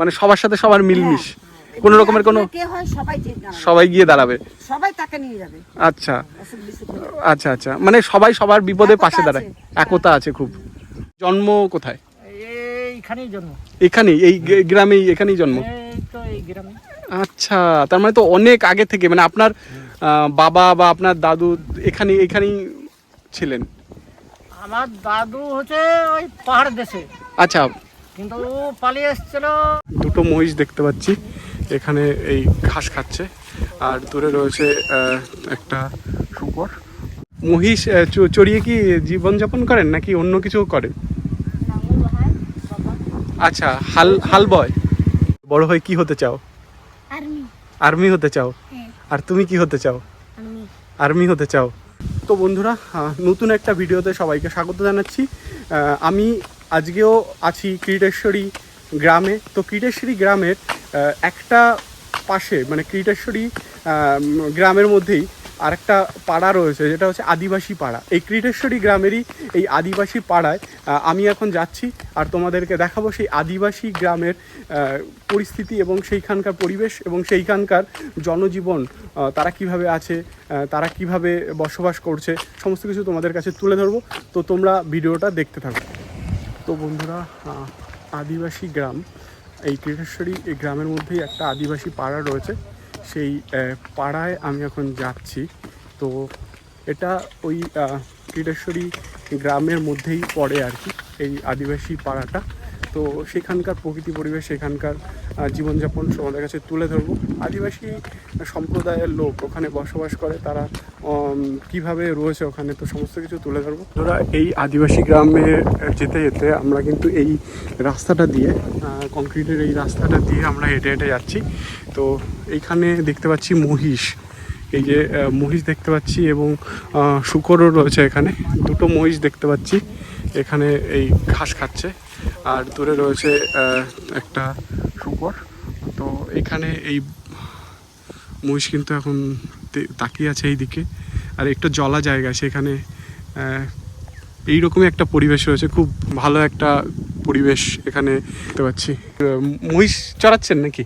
মানে সবার সাথে সবার মিলমিশ কোনো রকমের কোনো সবাই সবাই গিয়ে দাঁড়াবে। সবাই তাকে নিয়ে যাবে। আচ্ছা। আচ্ছা আচ্ছা। মানে সবাই সবার বিপদে পাশে দাঁড়ায়। একতা আছে খুব। জন্ম কোথায়? এইখানেই জন্ম। এখানেই এই গ্রামেই এখানেই জন্ম। এই তো এই গ্রামে। আচ্ছা তার মানে তো অনেক আগে থেকে মানে আপনার বাবা বা আপনার দাদু এখানে এখানেই ছিলেন? আমার দাদু হচ্ছে ওই পাহাড় দেশে। আচ্ছা কিন্তু পালিয়ে এসেছিল। দুটো মহিষ দেখতে পাচ্ছি। এখানে এই ঘাস খাচ্ছে। আর দূরে রয়েছে একটা শুকর। মহিষ চ- চড়িয়ে কি জীবনযাপন করেন নাকি অন্য কিছু করেন? আচ্ছা হাল হাল বয়। বড় হয়ে কি হতে চাও? আর্মি। আর্মি হতে চাও? হ্যাঁ। আর তুমি কি হতে চাও? আর্মি হতে চাও। তো বন্ধুরা নতুন একটা ভিডিওতে সবাইকে স্বাগত জানাচ্ছি। আমি আজকেও আছি ক্রীটেশ্বরী গ্রামে। তো ক্রীটেশ্বরী গ্রামের একটা পাশে মানে ক্রীটেশ্বরী গ্রামের মধ্যেই আরেকটা পাড়া রয়েছে, যেটা হচ্ছে আদিবাসী পাড়া। এই ক্রীটেশ্বরী গ্রামেরই এই আদিবাসী পাড়ায় আমি এখন যাচ্ছি আর তোমাদেরকে দেখাবো সেই আদিবাসী গ্রামের পরিস্থিতি এবং সেইখানকার পরিবেশ এবং সেইখানকার জনজীবন তারা কীভাবে আছে তারা কীভাবে বসবাস করছে, সমস্ত কিছু তোমাদের কাছে তুলে ধরবো। তো তোমরা ভিডিওটা দেখতে থাকো। তো বন্ধুরা আদিবাসী গ্রাম, এই কেটেশ্বরী এই গ্রামের মধ্যেই একটা আদিবাসী পাড়া রয়েছে। সেই পাড়ায় আমি এখন যাচ্ছি। তো এটা ওই কেটেশ্বরী গ্রামের মধ্যেই পড়ে আর কি, এই আদিবাসী পাড়াটা। তো সেখানকার প্রকৃতি, পরিবেশ, সেখানকার জীবনযাপন তোমাদের কাছে তুলে ধরবো। আদিবাসী সম্প্রদায়ের লোক ওখানে বসবাস করে, তারা কীভাবে রয়েছে ওখানে, তো সমস্ত কিছু তুলে ধরবো। ধরা এই আদিবাসী গ্রামে যেতে যেতে আমরা কিন্তু এই রাস্তাটা দিয়ে কংক্রিটের এই রাস্তাটা দিয়ে আমরা হেঁটে হেঁটে যাচ্ছি। তো এইখানে দেখতে পাচ্ছি মহিষ। এই যে মহিষ দেখতে পাচ্ছি এবং শুকরও রয়েছে এখানে। দুটো মহিষ দেখতে পাচ্ছি। এখানে এই ঘাস খাচ্ছে। আর দূরে রয়েছে একটা শুকর। তো এখানে এই মহিষ কিন্তু এখন তাকিয়ে আছে এই দিকে আর একটু জলা জায়গা সেখানে আহ, এইরকমই একটা পরিবেশ রয়েছে। খুব ভালো একটা পরিবেশ এখানে দেখতে পাচ্ছি। মহিষ চড়াচ্ছেন নাকি?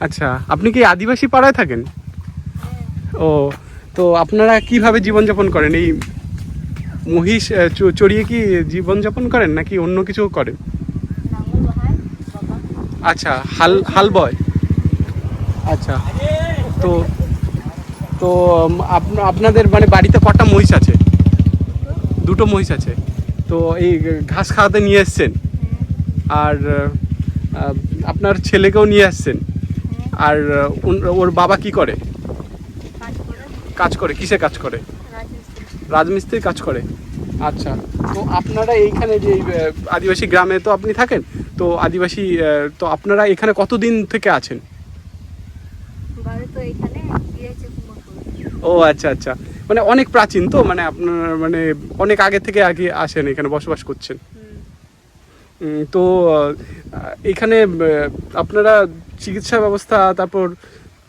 আচ্ছা আপনি কি আদিবাসী পাড়ায় থাকেন? ও তো আপনারা কীভাবে জীবনযাপন করেন এই মহিষ চড়িয়ে কি জীবনযাপন করেন নাকি অন্য কিছু করেন? আচ্ছা হাল হাল বয়। আচ্ছা তো তো আপ- আপনাদের মানে বাড়িতে কটা মহিষ আছে? দুটো মহিষ আছে। তো এই ঘাস খাওয়াতে নিয়ে এসছেন। আর আপনার ছেলেকেও নিয়ে আসছেন আর ওর বাবা কি করে। কাজ করে? কিসে কাজ করে? রাজমিস্ত্রি রাজমিস্ত্রি কাজ করে। আচ্ছা তো আপনারা এইখানে যে আদিবাসী গ্রামে তো আপনি থাকেন তো আদিবাসী তো আপনারা এখানে কতদিন থেকে আছেন? ও আচ্ছা আচ্ছা। মানে অনেক প্রাচীন তো মানে আপনার মানে অনেক আগে থেকে আগে আসেন এখানে বসবাস করছেন। তো এখানে আপনারা চিকিৎসা ব্যবস্থা তারপর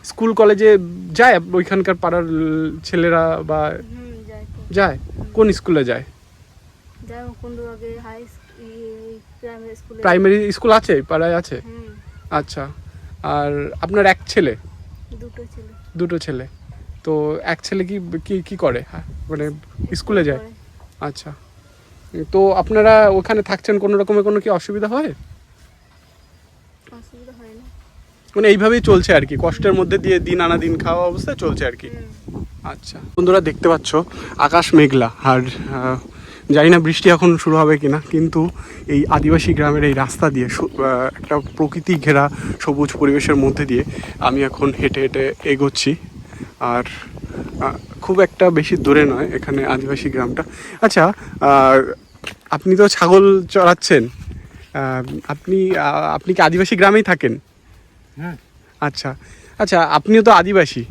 স্কুল কলেজে যায় ওইখানকার পাড়ার ছেলেরা বা যায়? কোন স্কুলে যায়? প্রাইমারি স্কুল আছে পাড়ায় আছে? আচ্ছা। আর আপনার এক ছেলে? দুটো ছেলে। তো এক ছেলে কি কি কি করে? হ্যাঁ, মানে স্কুলে যায়? আচ্ছা। তো আপনারা ওখানে থাকছেন কোনো রকমের কোনো কি অসুবিধা হয়? অসুবিধা হয় মানে এইভাবেই চলছে আর কি। কষ্টের মধ্যে দিয়ে দিন আনা দিন খাওয়া অবস্থায় চলছে আর কি। আচ্ছা। বন্ধুরা দেখতে পাচ্ছ আকাশ মেঘলা। আর জানি না বৃষ্টি এখন শুরু হবে কিনা কিন্তু এই আদিবাসী গ্রামের এই রাস্তা দিয়ে একটা প্রকৃতি ঘেরা সবুজ পরিবেশের মধ্যে দিয়ে আমি এখন হেঁটে হেঁটে এগোচ্ছি। আর খুব একটা বেশি দূরে নয় এখানে আদিবাসী গ্রামটা। আচ্ছা আপনি তো ছাগল চড়াচ্ছেন। আপনি আপনি কি আদিবাসী গ্রামেই থাকেন? হ্যাঁ। আচ্ছা আচ্ছা আপনিও তো আদিবাসী।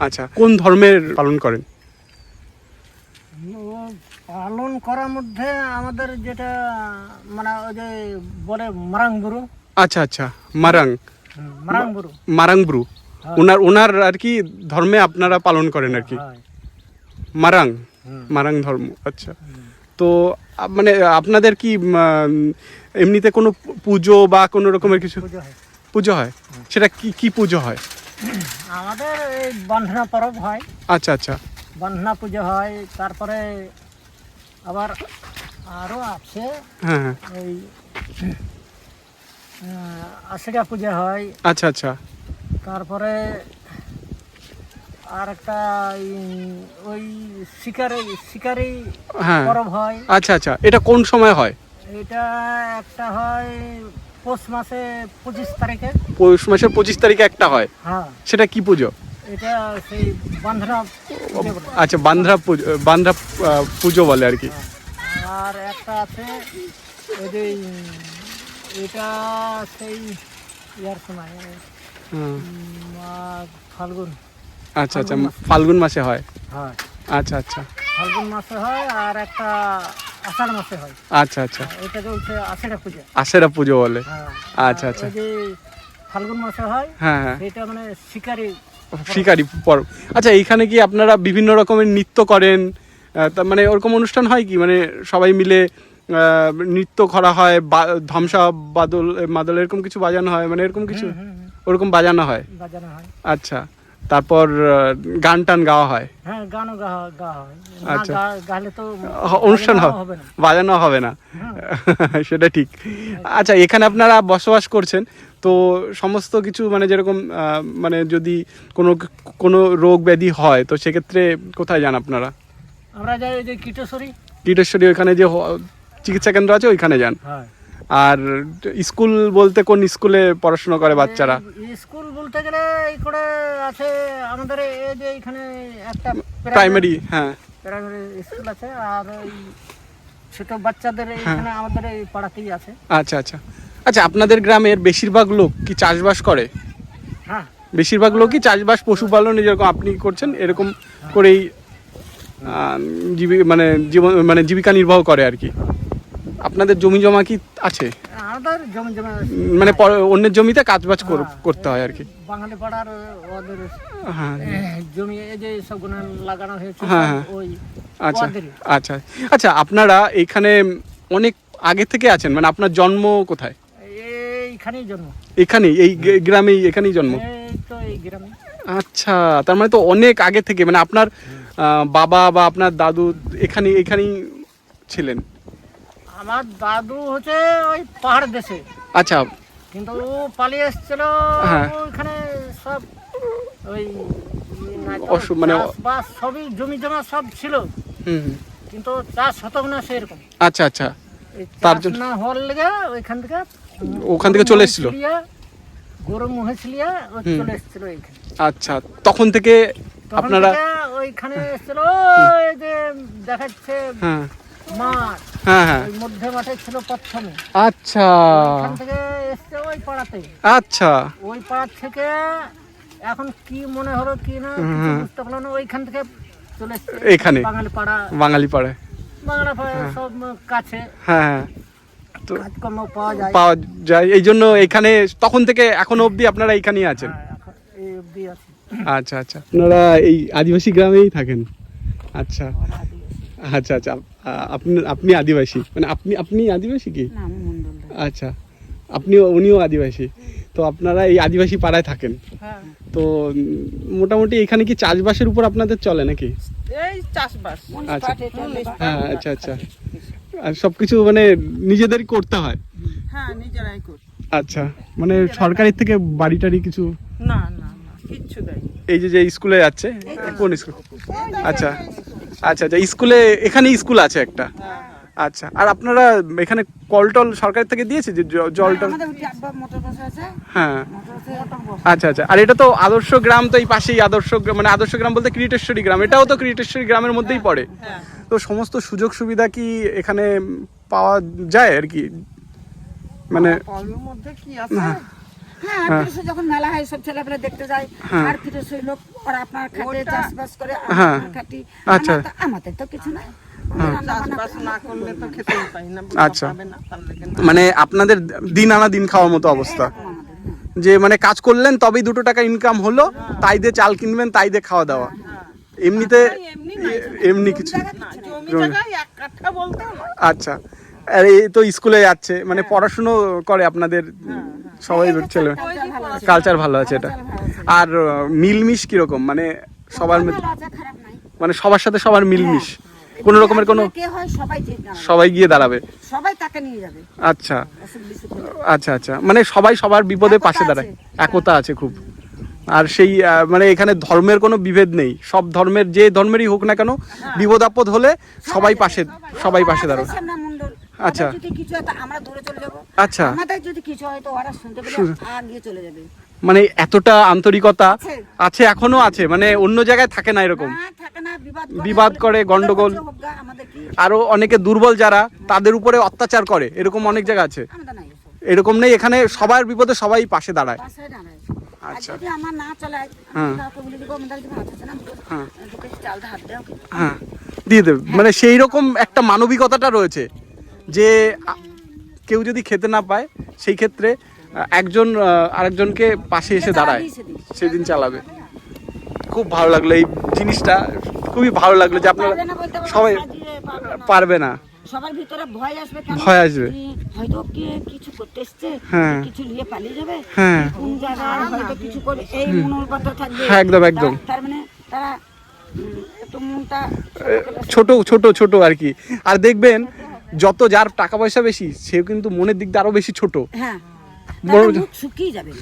আচ্ছা কোন ধর্মের পালন করেন? পালন করার মধ্যে আমাদের যেটা মানে ওই যে বলে মারাং বুরু। আচ্ছা আচ্ছা মারাং। মারাং বুরু। মারাং ব্রু। হ্যাঁ। ওনার ওনার আর কি ধর্মে আপনারা পালন করেন আর কি? মারাং। মারাং ধর্ম আচ্ছা। তো মানে আপনাদের কি এমনিতে কোনো পুজো বা কোনো রকমের কিছু পুজো হয়। পুজো হয়? সেটা কি কি পুজো হয়? আমাদের এই বন্ধনা পরব হয়। আচ্ছা আচ্ছা। বন্ধনা পুজো হয় তারপরে আবার আরও আছে। হ্যাঁ হ্যাঁ। ওই আষাঢ়া পূজা হয়। আচ্ছা আচ্ছা। তারপরে আর একটা ওই শিকারি শিকারি হ্যাঁ। পরব হয়। আচ্ছা আচ্ছা। এটা কোন সময় হয়? এটা একটা হয় পৌষ মাসে পঁচিশ তারিখে। পৌষ মাসের পঁচিশ তারিখে একটা হয়। হ্যাঁ। সেটা কি পুজো? এটা সেই বলে। আচ্ছা বান্দ্রা পুজো বান্দ্রা পুজো বলে আর কি। আর একটা আছে ওই যে এটা সেই ইয়ার সময় ফাল্গুন। আচ্ছা আচ্ছা ফাল্গুন মাসে হয়। হয়। আচ্ছা আচ্ছা। ফাল্গুন মাসে হয় আর একটা আষাঢ় মাসে হয়। আচ্ছা আচ্ছা। এটা চলছে আষাঢ়া পূজা। আশেরা পুজো বলে। হ্যাঁ আচ্ছা, আচ্ছা। যে ফাল্গুন মাসে হয় হ্যাঁ হ্যাঁ। সেটা মানে শিকারি শিকারি পর্ব। আচ্ছা এইখানে কি আপনারা বিভিন্ন রকমের নৃত্য করেন? মানে ওরকম অনুষ্ঠান হয় কি? মানে সবাই মিলে নৃত্য করা হয় বা- ধামসা বাদল মাদল এরকম কিছু বাজানো হয়? মানে এরকম কিছু? হুম, ওরকম বাজানো হয়? বাজানো হয়। আচ্ছা। তারপর গান টান গাওয়া হয়। হ্যাঁ গানও গাওয়া গাওয়া হয়। আচ্ছা। গালে তো অনুষ্ঠান হবে বাজানো হবে না। হ্যাঁ। সেটা ঠিক। আচ্ছা এখানে আপনারা বসবাস করছেন তো সমস্ত কিছু মানে যেরকম মানে যদি কোনো কোনো রোগ ব্যাধি হয় তো সেক্ষেত্রে কোথায় যান আপনারা? আমরা যাই ওই যে কীটেশ্বরী। কীটেশ্বরী ওখানে যে চিকিৎসা কেন্দ্র আছে ওইখানে যান। হ্যাঁ। আর স্কুল বলতে কোন স্কুলে পড়াশোনা করে বাচ্চারা? স্কুল বলতে গেলে এই করে আছে আমাদের এই যে এখানে একটা প্রাইমারি হ্যাঁ। প্রাইমারি স্কুল আছে আর ছোট বাচ্চাদের হ্যাঁ। এখানে আমাদের এই পাড়াতেই আছে। আচ্ছা আচ্ছা। আচ্ছা আপনাদের গ্রামের বেশিরভাগ লোক কি চাষবাস করে? হ্যাঁ। বেশিরভাগ লোকই চাষবাস পশুপালন যেরকম আপনি করছেন এরকম করেই জীবি মানে জীবন মানে জীবিকা নির্বাহ করে আর কি? আপনাদের জমি জমা কি আছে? আমাদের জমি জমা মানে পর- অন্যের জমিতে কাজবাজ কর- করতে হয় আর কি। বাঙালি পাড়ার ওদের হ্যাঁ এহ, জমি এই যে সব লাগানো হয়েছে হ্যাঁ, হ্যাঁ। ওই আচ্ছা ওদেরই। আচ্ছা। আচ্ছা আপনারা এইখানে অনেক আগে থেকে আছেন মানে আপনার জন্ম কোথায়? এইখানেই জন্ম। এখানেই এই গে- গ্রামেই এখানেই জন্ম? এই তো এই গ্রামে। আচ্ছা তার মানে তো অনেক আগে থেকে মানে আপনার আহ, বাবা বা আপনার দাদু এখানে এখানেই ছিলেন? আমার দাদু হচ্ছে ওই পাহাড় দেশে আচ্ছা কিন্তু ও পালিয়ে এসেছিল হ্যাঁ। ওইখানে সব ওই অসু- মানে- বা সবই জমি জমা সব ছিল হুম হুম। কিন্তু চাষ হতো না সেরকম আচ্ছা আচ্ছা এই তার চাষ জন্য- না হওয়ার লেগে ওইখান থেকে ওখান থেকে চলে এসেছিল? গরু মহেছিলিয়া ও হুম। চলে এসেছিল এইখানে আচ্ছা তখন থেকে তখন আপনারা থেকে ওইখানে এসেছিল ওই যে দেখাচ্ছে হ্যাঁ মাঠ। হ্যাঁ হ্যাঁ। ওই মধ্যে মাঠে ছিল প্রথমে আচ্ছা। থেকে এসছে ওই পাড়াতে। আচ্ছা। ওই থেকে এখন কি মনে হলো কি না কিছু বুঝতে পারল না ওইখান থেকে চলে এসছে এখানে? বাঙালি পাড়া। বাঙালি বাংলা পাড়া সব কাছে। হ্যাঁ হ্যাঁ। কাজকর্ম পাওয়া যায়। পাওয়া যায়। এই জন্য এখানে তখন থেকে এখন অবধি আপনারা এইখানেই আছেন? হ্যাঁ, এখন আচ্ছা আচ্ছা। আপনারা এই আদিবাসী গ্রামেই থাকেন। আচ্ছা। আচ্ছা আচ্ছা। আপনি আপনি আদিবাসী? মানে আপনি আপনি আদিবাসী কি? আচ্ছা। আপনিও উনিও আদিবাসী। তো আপনারা এই আদিবাসী পাড়ায় থাকেন। হ্যাঁ। তো মোটামুটি এখানে কি চাষবাসের উপর আপনাদের চলে নাকি? এই চাষবাস। আচ্ছা। হ্যাঁ আচ্ছা আচ্ছা। আর সব কিছু মানে নিজেদেরই করতে হয়? হ্যাঁ নিজেরাই করি। আচ্ছা। মানে সরকারের থেকে বাড়ি টাড়ি কিছু? না না না। কিচ্ছু এই যে যে স্কুলে যাচ্ছে কোন স্কুল? আচ্ছা। আচ্ছা আচ্ছা স্কুলে এখানে স্কুল আছে একটা? আচ্ছা আর আপনারা এখানে কল টল সরকার থেকে দিয়েছে যে জল টল? হ্যাঁ। আচ্ছা আচ্ছা আর এটা তো আদর্শ গ্রাম তো এই পাশেই আদর্শ মানে আদর্শ গ্রাম বলতে ক্রিটেশ্বরী গ্রাম এটাও তো ক্রিটেশ্বরী গ্রামের মধ্যেই পড়ে। হ্যাঁ তো সমস্ত সুযোগ সুবিধা কি এখানে পাওয়া যায় আর কি? মানে মধ্যে কি আছে? হ্যাঁ ফিরোজে যখন মেলা হয় সব ছেলেপেলে দেখতে যায়। আর ফিরোজের লোক ওরা আপনার খাটে চাষবাস করে হ্যাঁ। খাটি আচ্ছা। আমাদের তো কিছু নাই। আচ্ছা। মানে আপনাদের দিন আনা দিন খাওয়ার মতো অবস্থা। যে মানে কাজ করলেন তবেই দুটো টাকা ইনকাম হলো তাই দিয়ে চাল কিনবেন তাই দিয়ে খাওয়া দাওয়া। এমনিতে এমনি কিছু আচ্ছা। আর এই তো স্কুলে যাচ্ছে মানে পড়াশুনো করে আপনাদের সবাই ছেলে কালচার ভালো আছে। এটা। আর মিলমিশ কীরকম? মানে সবার মধ্যে ভালো আছে, খারাপ নাই। মানে সবার সাথে সবার মিলমিশ। কোনো রকমের কোনো সবাই গিয়ে দাঁড়াবে। সবাই তাকে নিয়ে যাবে। আচ্ছা। আচ্ছা আচ্ছা। মানে সবাই সবার বিপদে পাশে দাঁড়ায়। একতা আছে খুব। আর সেই মানে এখানে ধর্মের কোনো বিভেদ নেই। সব ধর্মের যে ধর্মেরই হোক না কেন বিপদ আপদ হলে সবাই পাশে সবাই। পাশে দাঁড়াবে। আচ্ছা। যদি কিছু হয় আমরা দূরে চলে যাব আচ্ছা আমাদের যদি কিছু হয় তো ওরা শুনতে পেলে চলে যাবে মানে এতটা আন্তরিকতা আছে। এখনও আছে মানে অন্য জায়গায় থাকে না এরকম বিবাদ করে, গন্ডগোল। আরও অনেকে দুর্বল যারা তাদের উপরে অত্যাচার করে এরকম অনেক জায়গা আছে। এরকম নেই এখানে সবার বিপদে সবাই পাশে দাঁড়ায় আচ্ছা। আমার না চলে হ্যাঁ। হ্যাঁ। হ্যাঁ দিয়ে দেবে মানে সেই রকম একটা মানবিকতাটা রয়েছে যে কেউ যদি খেতে না পায় সেই ক্ষেত্রে একজন আরেকজনকে পাশে এসে দাঁড়ায় সেদিন। চালাবে খুব ভালো লাগল এই জিনিসটা খুবই ভালো লাগল যে আপনারা সবাই পারবে না। সবার ভিতরে ভয় আসবে কেন ভয় আসবে। হয়তো কে কিছু করতে এসছে হ্যাঁ। কিছু নিয়ে পালিয়ে যাবে হ্যাঁ। কোন জায়গায় হয়তো কিছু করে এই মনোবলটা থাকবে হ্যাঁ, একদম, একদম। তার- মানে তারা ছোট ছোট ছোট আর কি আর দেখবেন যত যার টাকা পয়সা বেশি সে কিন্তু মনের দিক দিয়ে আরও বেশি ছোট। হ্যাঁ।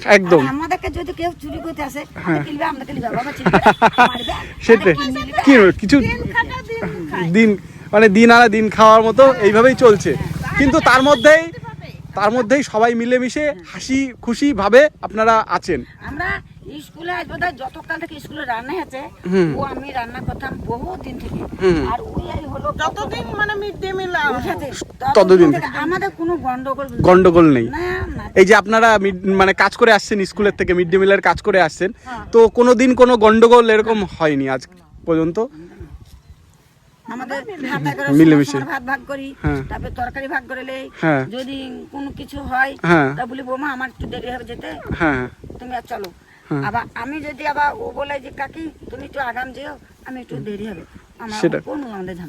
একদম। হ্যাঁ। সেটাই। কিছু দিন মানে দিন আনা দিন খাওয়ার মতো এইভাবেই চলছে। কিন্তু তার মধ্যেই তার মধ্যেই সবাই মিলেমিশে হাসি খুশি ভাবে আপনারা আছেন। আমরা স্কুলে আজ বোধহয় যত কাল থেকে স্কুলে রান্না আছে ও আমি রান্না করতাম বহু দিন থেকে আর ওই হলো যতদিন মানে মিড ডে মিল ততদিন থেকে আমাদের কোনো গন্ডগোল গন্ডগোল নেই। এই যে আপনারা মানে কাজ করে আসছেন স্কুলের থেকে মিড ডে মিলের কাজ করে আসছেন তো কোনো দিন কোনো গন্ডগোল এরকম হয়নি আজ পর্যন্ত? আমাদের ভাত মিলেমিশে। মিলেমিশে ভাত ভাগ করি হ্যাঁ। তারপরে তরকারি ভাগ করে নেই। হ্যাঁ। যদি কোনো কিছু হয় হ্যাঁ। তা বলি বৌমা আমার একটু দেরি হবে যেতে। হ্যাঁ হ্যাঁ। তুমি আর চলো। আবার আমি যদি আবার ও বলে যে কাকি তুমি একটু আগাম যেও আমি একটু দেরি হবে। সেটা।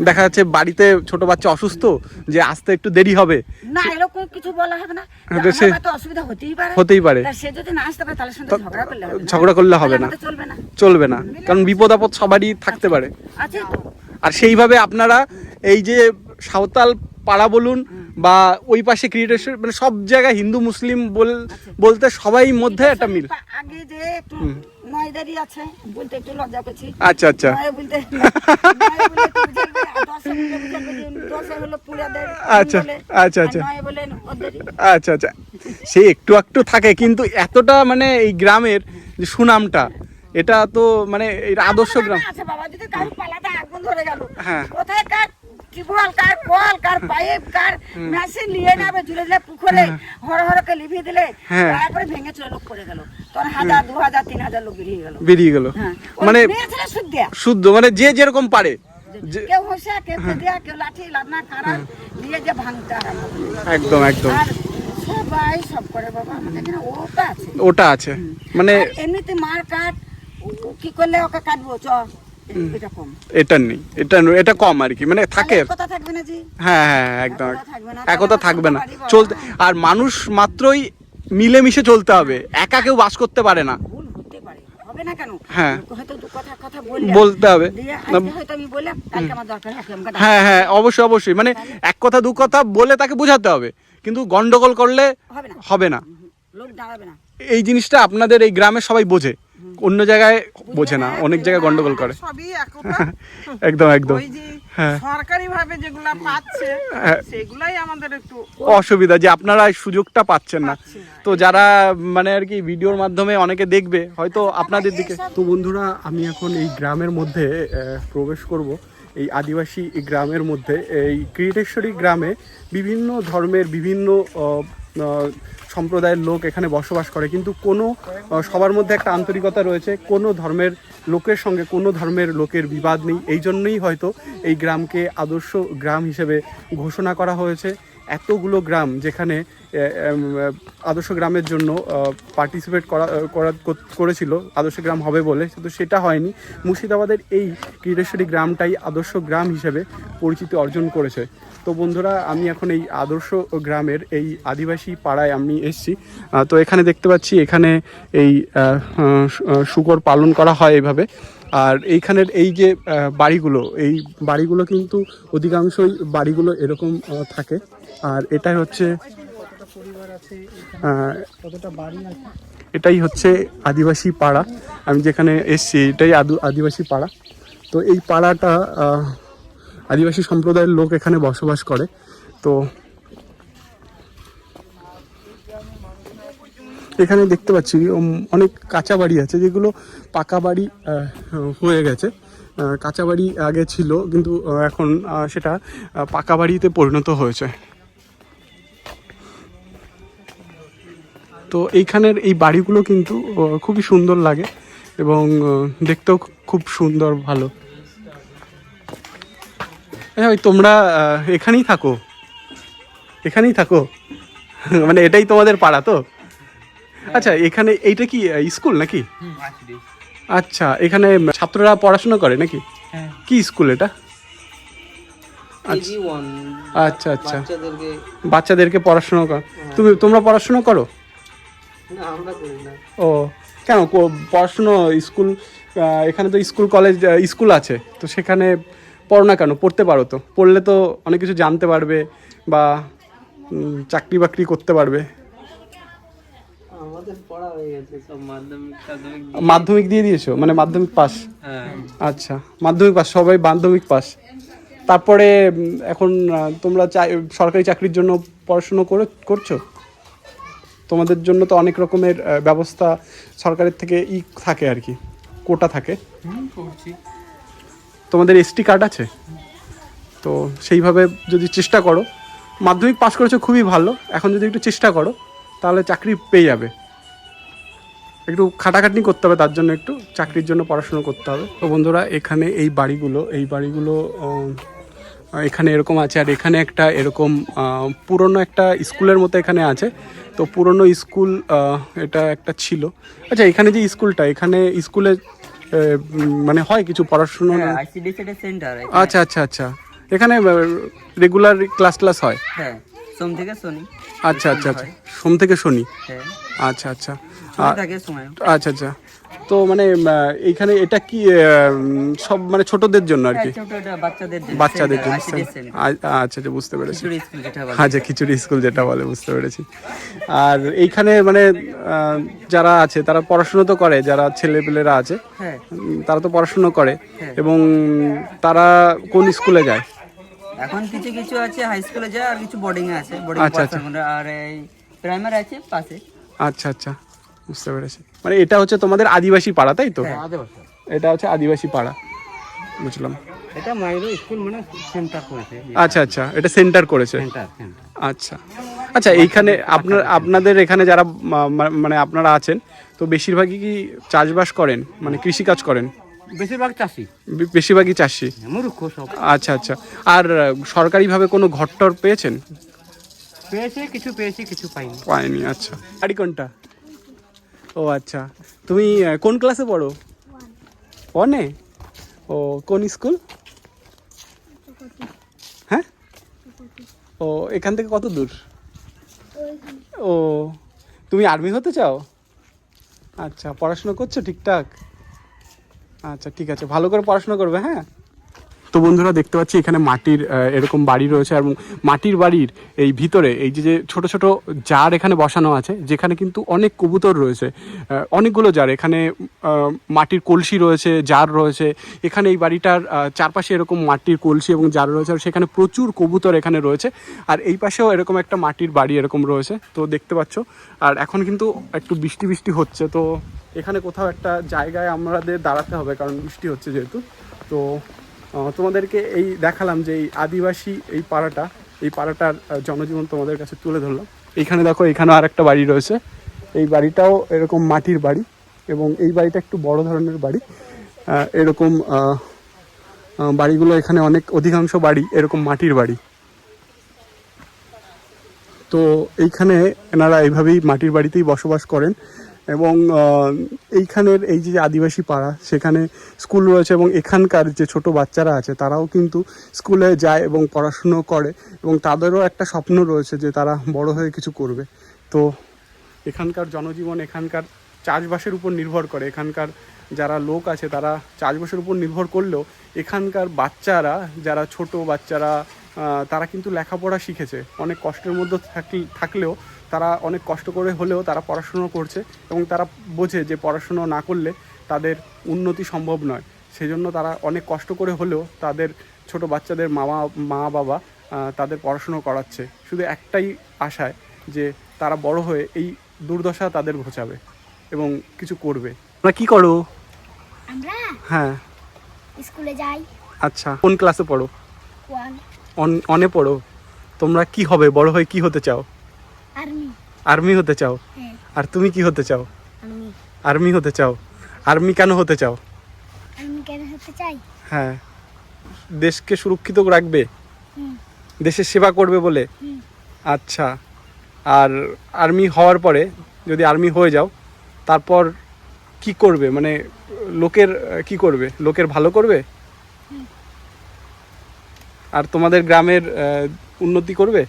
দেখা যাচ্ছে বাড়িতে ছোট বাচ্চা অসুস্থ যে আসতে একটু দেরি হবে। না এরকম কিছু বলা হবে না। হ্যাঁ, তো অসুবিধা হতেই পারে। হতেই পারে। সে যদি না আসতে পারে তাহলে ঝগড়া করলে হবে। ঝগড়া করলে হবে না। চলবে না। চলবে না। কারণ বিপদ আপদ সবারই থাকতে পারে। আর সেইভাবে আপনারা এই যে সাঁওতাল পাড়া বলুন বা ওই পাশে ক্রিয়েটেশন মানে সব জায়গায় হিন্দু মুসলিম বল- বলতে সবাই মধ্যে একটা মিল। আগে যে নয়দারি আছে বলতে একটু লজ্জা করছি আচ্ছা আচ্ছা। বলতে আচ্ছা, আচ্ছা, আচ্ছা। ওদেরই। আচ্ছা আচ্ছা। সে একটু একটু থাকে কিন্তু এতটা মানে এই গ্রামের যে সুনামটা এটা তো মানে আদর্শ গ্রাম। আছে বাবা যদি কারও পালাতে আগুন ধরে গেল হ্যাঁ। কোথায় টিউবওয়েল কার কল কার পাইপ কার মেশিন নিয়ে নেবে ঝুলে ঝুলে পুকুরে হর হরকে লিভিয়ে দিলে হ্যাঁ। তারপরে ভেঙে চলে লোক পড়ে গেল। তোর হাজার দু হাজার তিন হাজার লোক বেরিয়ে গেল। বেরিয়ে গেল। হ্যাঁ। মানে দেয়া। শুদ্ধ মানে যে যেরকম পারে। কেউ হোসা কেউ দেয়া কেউ লাঠি লাদনা কারা নিয়ে যে ভাঙতে একদম একদম। সবাই সব করে বাবা আমাদের এখানে ওটা আছে। ওটা আছে। মানে এমনিতে মার কাট কি করলে ওকে কাটবো চ। এটা কম। এটা নেই। এটা এটা কম আর কি মানে থাকে। হ্যাঁ হ্যাঁ একদম একতা থাকবে না, থাকবে না। চলতে আর মানুষ মাত্রই মিলেমিশে চলতে হবে। একা কেউ বাস করতে পারে না। হ্যাঁ। বলতে হবে। হয় হ্যাঁ অবশ্যই অবশ্যই। মানে এক কথা দু কথা বলে তাকে বোঝাতে হবে। কিন্তু গন্ডগোল করলে হবে না। এই জিনিসটা আপনাদের এই গ্রামে সবাই বোঝে। অন্য জায়গায় বোঝে না অনেক জায়গায় গন্ডগোল করে। একদম একদম। হ্যাঁ। সরকারি ভাবে যেগুলা পাচ্ছে হ্যাঁ। সেগুলাই আমাদের একটু অসুবিধা যে আপনারা এই সুযোগটা পাচ্ছেন না। তো যারা মানে আর কি ভিডিওর মাধ্যমে অনেকে দেখবে হয়তো আপনাদের দিকে। তো বন্ধুরা আমি এখন এই গ্রামের মধ্যে প্রবেশ করব। এই আদিবাসী এই গ্রামের মধ্যে এই ক্রিয়েটেশ্বরী গ্রামে বিভিন্ন ধর্মের বিভিন্ন সম্প্রদায়ের লোক এখানে বসবাস করে। কিন্তু কোনো সবার মধ্যে একটা আন্তরিকতা রয়েছে, কোনো ধর্মের লোকের সঙ্গে কোনো ধর্মের লোকের বিবাদ নেই। এই জন্যই হয়তো এই গ্রামকে আদর্শ গ্রাম হিসেবে ঘোষণা করা হয়েছে। এতগুলো গ্রাম যেখানে আদর্শ গ্রামের জন্য পার্টিসিপেট করা করা কর- করেছিল, আদর্শ গ্রাম হবে বলে, কিন্তু সেটা হয়নি। মুর্শিদাবাদের এই ক্রীড়েশ্বরী গ্রামটাই আদর্শ গ্রাম হিসেবে পরিচিতি অর্জন করেছে। তো বন্ধুরা, আমি এখন এই আদর্শ গ্রামের এই আদিবাসী পাড়ায় আমি এসেছি। তো এখানে দেখতে পাচ্ছি, এখানে এই শুকর পালন করা হয় এইভাবে আর এইখানের এই যে বাড়িগুলো, এই বাড়িগুলো কিন্তু অধিকাংশই বাড়িগুলো এরকম থাকে। আর এটাই হচ্ছে এটাই হচ্ছে আদিবাসী পাড়া। আমি যেখানে এসছি, এটাই আদু আদিবাসী পাড়া। তো এই পাড়াটা আদিবাসী সম্প্রদায়ের লোক এখানে বসবাস করে। তো এখানে দেখতে পাচ্ছি অনেক কাঁচা বাড়ি আছে, যেগুলো পাকা বাড়ি হয়ে গেছে। কাঁচা বাড়ি আগে ছিল, কিন্তু এখন সেটা পাকা বাড়িতে পরিণত হয়েছে। তো এইখানের এই বাড়িগুলো কিন্তু খুবই সুন্দর লাগে এবং দেখতেও খুব সুন্দর ভালো। হ্যাঁ ওই তোমরা এখানেই থাকো। এখানেই থাকো। মানে এটাই তোমাদের পাড়া তো? আচ্ছা এখানে এইটা কি স্কুল নাকি? আচ্ছা এখানে ছাত্ররা পড়াশোনা করে নাকি? হ্যাঁ। কি স্কুল এটা? কেজি আচ্ছা আচ্ছা। বাচ্চাদেরকে পড়াশোনা কর তুমি তোমরা পড়াশোনা করো? ও কেন? পড়াশুনো স্কুল এখানে তো স্কুল কলেজ স্কুল আছে। তো সেখানে পড়ো না কেন? পড়তে পারো তো। পড়লে তো অনেক কিছু জানতে পারবে বা চাকরি বাকরি করতে পারবে। মাধ্যমিক দিয়ে। দিয়েছ? মানে মাধ্যমিক পাস? হ্যাঁ। আচ্ছা মাধ্যমিক পাস সবাই মাধ্যমিক পাস। তারপরে এখন তোমরা চাই সরকারি চাকরির জন্য পড়াশুনো করে করছ? তোমাদের জন্য তো অনেক রকমের ব্যবস্থা সরকারের থেকে ই থাকে আর কি কোটা থাকে। তোমাদের এসটি কার্ড আছে? তো সেইভাবে যদি চেষ্টা করো মাধ্যমিক পাস করেছ খুবই ভালো এখন যদি একটু চেষ্টা করো তাহলে চাকরি পেয়ে যাবে। একটু খাটাখাটনি করতে হবে তার জন্য একটু চাকরির জন্য পড়াশুনো করতে হবে। তো বন্ধুরা এখানে এই বাড়িগুলো এই বাড়িগুলো এখানে এরকম আছে। আর এখানে একটা এরকম পুরনো একটা স্কুলের মতো এখানে আছে। তো পুরনো স্কুল এটা একটা ছিল। আচ্ছা এখানে যে স্কুলটা এখানে স্কুলে মানে হয় কিছু পড়াশুনো হ্যাঁ আচ্ছা আচ্ছা আচ্ছা। এখানে রেগুলার ক্লাস ক্লাস হয়? হ্যাঁ সোম থেকে শনি। আচ্ছা আচ্ছা আচ্ছা। সোম থেকে শনি? হ্যাঁ। আচ্ছা আচ্ছা। আচ্ছা আচ্ছা। তো মানে এইখানে এটা কি সব মানে ছোটদের জন্য আর কি? হ্যাঁ, বাচ্চাদের জন্য আচ্ছা আচ্ছা বুঝতে পেরেছি। আচ্ছা খিচুড়ি স্কুল যেটা বলে বুঝতে পেরেছি। আর এইখানে মানে যারা আছে তারা পড়াশুনো তো করে যারা ছেলেপেলেরা আছে হ্যাঁ। তারা তো পড়াশুনো করে হ্যাঁ। এবং তারা কোন স্কুলে যায়? এখন কিছু কিছু আছে হাই স্কুলে যায় আর কিছু বোর্ডিং আছে। বোর্ডিং আচ্ছা, আচ্ছা। আর এই প্রাইমারি আছে পাশে। আচ্ছা আচ্ছা বুঝতে পেরেছি। মানে এটা হচ্ছে তোমাদের আদিবাসী পাড়া তাই তো? হ্যাঁ। এটা হচ্ছে আদিবাসী পাড়া বুঝলাম। এটা মাইরো স্কুল মানে সেন্টার করেছে। আচ্ছা আচ্ছা এটা সেন্টার করেছে। আচ্ছা আচ্ছা এইখানে আপনার আপনাদের এখানে যারা মানে আপনারা আছেন তো বেশিরভাগই কি চাষবাস করেন? মানে কৃষিকাজ করেন? বেশিরভাগ চাষি। বেশিরভাগই চাষি? মূর্খ সব। আচ্ছা আচ্ছা আর সরকারিভাবে কোনো ঘরটর পেয়েছেন? পেয়েছে কিছু পেয়েছি কিছু পাইনি। পায়নি আচ্ছা। বাড়ি কোনটা? ও আচ্ছা। তুমি কোন ক্লাসে পড়ো? ওয়ানে ও কোন স্কুল হ্যাঁ? ও এখান থেকে কত দূর? ও তুমি আর্মি হতে চাও? আচ্ছা পড়াশোনা করছ ঠিকঠাক? আচ্ছা ঠিক আছে ভালো করে পড়াশোনা করবে হ্যাঁ? তো বন্ধুরা দেখতে পাচ্ছি এখানে মাটির এরকম বাড়ি রয়েছে এবং মাটির বাড়ির এই ভিতরে এই যে যে ছোট ছোট জার এখানে বসানো আছে, যেখানে কিন্তু অনেক কবুতর রয়েছে। অনেকগুলো জার, এখানে মাটির কলসি রয়েছে, জার রয়েছে। এখানে এই বাড়িটার চারপাশে এরকম মাটির কলসি এবং জার রয়েছে আর সেখানে প্রচুর কবুতর এখানে রয়েছে। আর এই পাশেও এরকম একটা মাটির বাড়ি এরকম রয়েছে, তো দেখতে পাচ্ছ। আর এখন কিন্তু একটু বৃষ্টি বৃষ্টি হচ্ছে, তো এখানে কোথাও একটা জায়গায় আমাদের দাঁড়াতে হবে কারণ বৃষ্টি হচ্ছে যেহেতু। তো তোমাদেরকে এই দেখালাম যে এই আদিবাসী এই পাড়াটা, এই পাড়াটার জনজীবন তোমাদের কাছে তুলে ধরলাম। এইখানে দেখো এখানে আর একটা বাড়ি রয়েছে। এই বাড়িটাও এরকম মাটির বাড়ি এবং এই বাড়িটা একটু বড় ধরনের বাড়ি। এরকম বাড়িগুলো এখানে অনেক অধিকাংশ বাড়ি এরকম মাটির বাড়ি। তো এইখানে এনারা এইভাবেই মাটির বাড়িতেই বসবাস করেন। এবং এইখানের এই যে আদিবাসী পাড়া, সেখানে স্কুল রয়েছে এবং এখানকার যে ছোট বাচ্চারা আছে, তারাও কিন্তু স্কুলে যায় এবং পড়াশুনো করে এবং তাদেরও একটা স্বপ্ন রয়েছে যে তারা বড় হয়ে কিছু করবে। তো এখানকার জনজীবন এখানকার চাষবাসের উপর নির্ভর করে। এখানকার যারা লোক আছে, তারা চাষবাসের উপর নির্ভর করলেও এখানকার বাচ্চারা, যারা ছোট বাচ্চারা তারা কিন্তু লেখাপড়া শিখেছে। অনেক কষ্টের মধ্যে থাকলে- থাকলেও তারা অনেক কষ্ট করে হলেও তারা পড়াশুনো করছে এবং তারা বোঝে যে পড়াশুনো না করলে তাদের উন্নতি সম্ভব নয়। সেজন্য তারা অনেক কষ্ট করে হলেও তাদের ছোট বাচ্চাদের মামা মা বাবা তাদের পড়াশুনো করাচ্ছে। শুধু একটাই আশায় যে তারা বড় হয়ে এই দুর্দশা তাদের ঘোচাবে এবং কিছু করবে। তোমরা কি করো? আমরা? হ্যাঁ। স্কুলে যাই। আচ্ছা কোন ক্লাসে পড়ো? অন অনে পড়ো। তোমরা কি হবে? বড় হয়ে কি হতে চাও? আর্মি আর্মি হতে চাও? হ্যাঁ। আর তুমি কি হতে চাও? আর্মি হতে চাও। আর্মি কেন হতে চাও? আর্মি কেন হতে চাই? হ্যাঁ। দেশকে সুরক্ষিত রাখবে? দেশের সেবা করবে বলে? আচ্ছা। আর আর্মি হওয়ার পরে যদি আর্মি হয়ে যাও তারপর কি করবে? মানে লোকের কি করবে? লোকের ভালো করবে? আর তোমাদের গ্রামের উন্নতি করবে?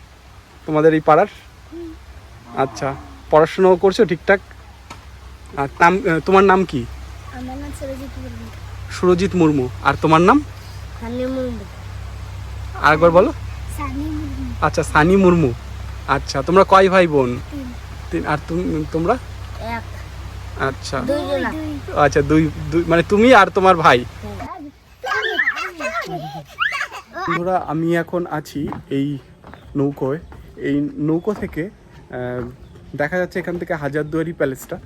তোমাদের এই পাড়ার? আচ্ছা পড়াশুনো করছ ঠিকঠাক? আর নাম তোমার নাম কি? আমার নাম সরজিৎ মুর্মু। সুরজিৎ মুর্মু। আর তোমার নাম? সানি মুর্মু। আরেকবার বলো। আচ্ছা সানি মুর্মু। আচ্ছা তোমরা কয় ভাই বোন? তিন। তিন আর তুমি- তোমরা? আচ্ছা। আচ্ছা দুই দুই মানে তুমি আর তোমার ভাই। বন্ধুরা আমি এখন আছি এই নৌকোয়। এই নৌকো থেকে দেখা যাচ্ছে এখান থেকে হাজারদুয়ারি প্যালেসটা।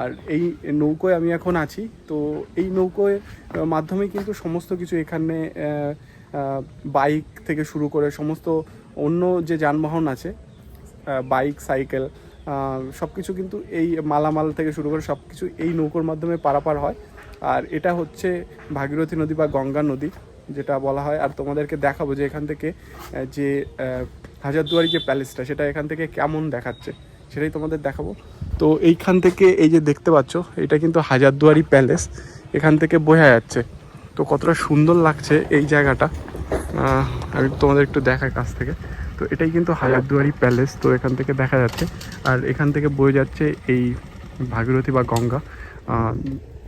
আর এই নৌকোয় আমি এখন আছি। তো এই নৌকোয় মাধ্যমে কিন্তু সমস্ত কিছু এখানে বাইক থেকে শুরু করে সমস্ত অন্য যে যানবাহন আছে বাইক, সাইকেল সব কিছু কিন্তু এই মালামাল থেকে শুরু করে সব কিছু এই নৌকোর মাধ্যমে পারাপার হয়। আর এটা হচ্ছে ভাগীরথী নদী বা গঙ্গা নদী, যেটা বলা হয়। আর তোমাদেরকে দেখাবো যে এখান থেকে যে হাজারদুয়ারি যে প্যালেসটা, সেটা এখান থেকে কেমন দেখাচ্ছে, সেটাই তোমাদের দেখাবো। তো এইখান থেকে এই যে দেখতে পাচ্ছ, এটা কিন্তু হাজারদুয়ারি প্যালেস, এখান থেকে বোঝা যাচ্ছে। তো কতটা সুন্দর লাগছে এই জায়গাটা। আমি তোমাদের একটু দেখাই কাছ থেকে। তো এটাই কিন্তু হাজারদুয়ারি প্যালেস, তো এখান থেকে দেখা যাচ্ছে। আর এখান থেকে বয়ে যাচ্ছে এই ভাগীরথী বা গঙ্গা।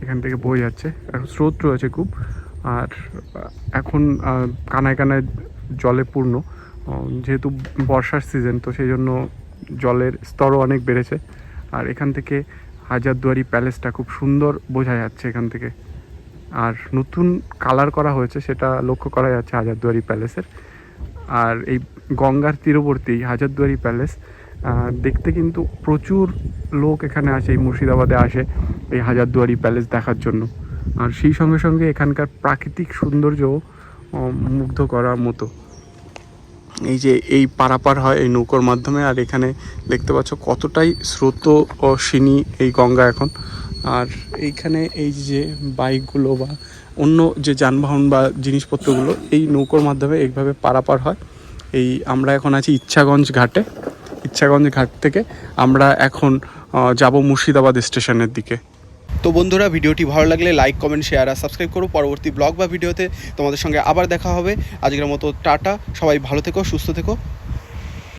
এখান থেকে বয়ে যাচ্ছে। আর স্রোত রয়েছে খুব। আর এখন কানায় কানায় জলে পূর্ণ। যেহেতু বর্ষার সিজন তো সেই জন্য জলের স্তরও অনেক বেড়েছে। আর এখান থেকে হাজারদুয়ারি প্যালেসটা খুব সুন্দর বোঝা যাচ্ছে এখান থেকে। আর নতুন কালার করা হয়েছে, সেটা লক্ষ্য করা যাচ্ছে হাজারদুয়ারি প্যালেসের আর এই গঙ্গার তীরবর্তী হাজারদুয়ারি প্যালেস দেখতে কিন্তু প্রচুর লোক এখানে আসে, এই মুর্শিদাবাদে আসে এই হাজারদুয়ারি প্যালেস দেখার জন্য। আর সেই সঙ্গে সঙ্গে এখানকার প্রাকৃতিক সৌন্দর্য মুগ্ধ করার মতো। এই যে এই পারাপার হয় এই নৌকোর মাধ্যমে, আর এখানে দেখতে পাচ্ছ কতটাই স্রোত ও সিনি এই গঙ্গা এখন। আর এইখানে এই যে বাইকগুলো বা অন্য যে যানবাহন বা জিনিসপত্রগুলো, এই নৌকোর মাধ্যমে এইভাবে পারাপার হয়। এই আমরা এখন আছি ইচ্ছাগঞ্জ ঘাটে। ইচ্ছাগঞ্জ ঘাট থেকে আমরা এখন যাব মুর্শিদাবাদ স্টেশনের দিকে। তো বন্ধুরা, ভিডিওটি ভালো লাগলে লাইক কমেন্ট শেয়ার আর সাবস্ক্রাইব করো। পরবর্তী ব্লগ বা ভিডিওতে তোমাদের সঙ্গে আবার দেখা হবে। আজকের মতো টাটা। সবাই ভালো থেকো, সুস্থ থেকো।